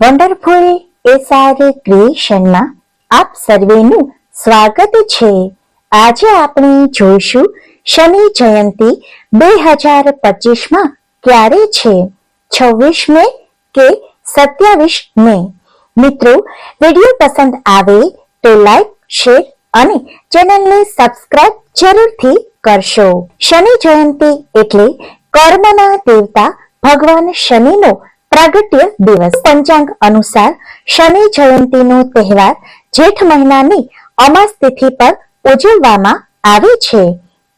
Wonderful SR ક્રિએશનમાં આપ સર્વેનું સ્વાગત છે. આજે આપણે જોઈશું શનિ જયંતિ બે હજાર પચીસમાં ક્યારે છે? છવ્વીસ મે કે સત્યાવીસ મે? મિત્રો, વીડિયો પસંદ આવે તો લાઈક, શેર અને ચેનલને સબસ્ક્રાઇબ જરૂરથી કરશો. શનિ જયંતિ એટલે કર્મના દેવતા ભગવાન શનિનો પ્રાગટ્ય દિવસ. પંચાંગ અનુસાર શનિ જયંતિનો તહેવાર જેઠ મહિનાની અમાસ તિથિ પર ઉજવવામાં આવે છે.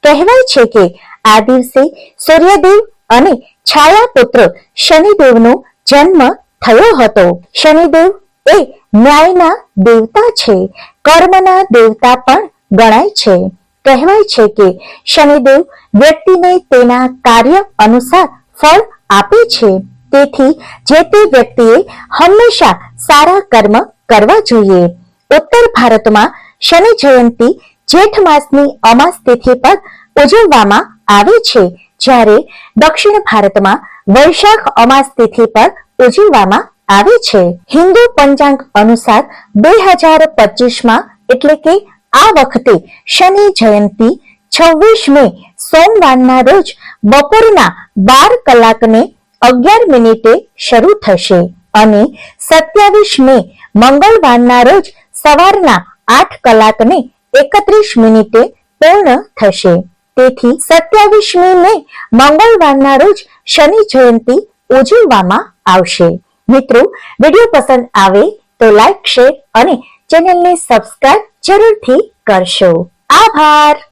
કહેવાય છે કે આ દિવસે સૂર્યદેવ અને છાયા પુત્ર શનિદેવનો જન્મ થયો હતો. શનિદેવ એ ન્યાયના દેવતા છે. કર્મના દેવતા પણ ગણાય છે. કહેવાય છે કે શનિદેવ વ્યક્તિને તેના કાર્ય અનુસાર ફળ આપે છે. તેથી જે તે વ્યક્તિએ હંમેશા સારા કર્મ કરવા જોઈએ. ઉત્તર ભારતમાં શનિ જયંતિ જેઠ માસની અમાસ તિથિ પર ઉજવવામાં આવે છે, જ્યારે દક્ષિણ ભારતમાં વૈશાખ અમાસ તિથિ પર ઉજવવામાં આવે છે. હિન્દુ પંચાંગ અનુસાર બે હજાર પચીસમાં એટલે કે આ વખતે શનિ જયંતિ છવ્વીસ મે સોમવારના રોજ બપોરના બાર કલાકને અગિયાર મિનિટે શરૂ થશે અને સત્યાવીસ મે મંગળવારના રોજ સવારના આઠ કલાકને એકત્રીસ મિનિટે પૂર્ણ થશે. તેથી સત્યાવીસ મે મંગળવારના રોજ શનિ જયંતિ ઉજવવામાં આવશે. મિત્રો, વીડિયો પસંદ આવે તો લાઈક, શેર અને ચેનલને સબસ્ક્રાઇબ જરૂરથી કરશો. આભાર!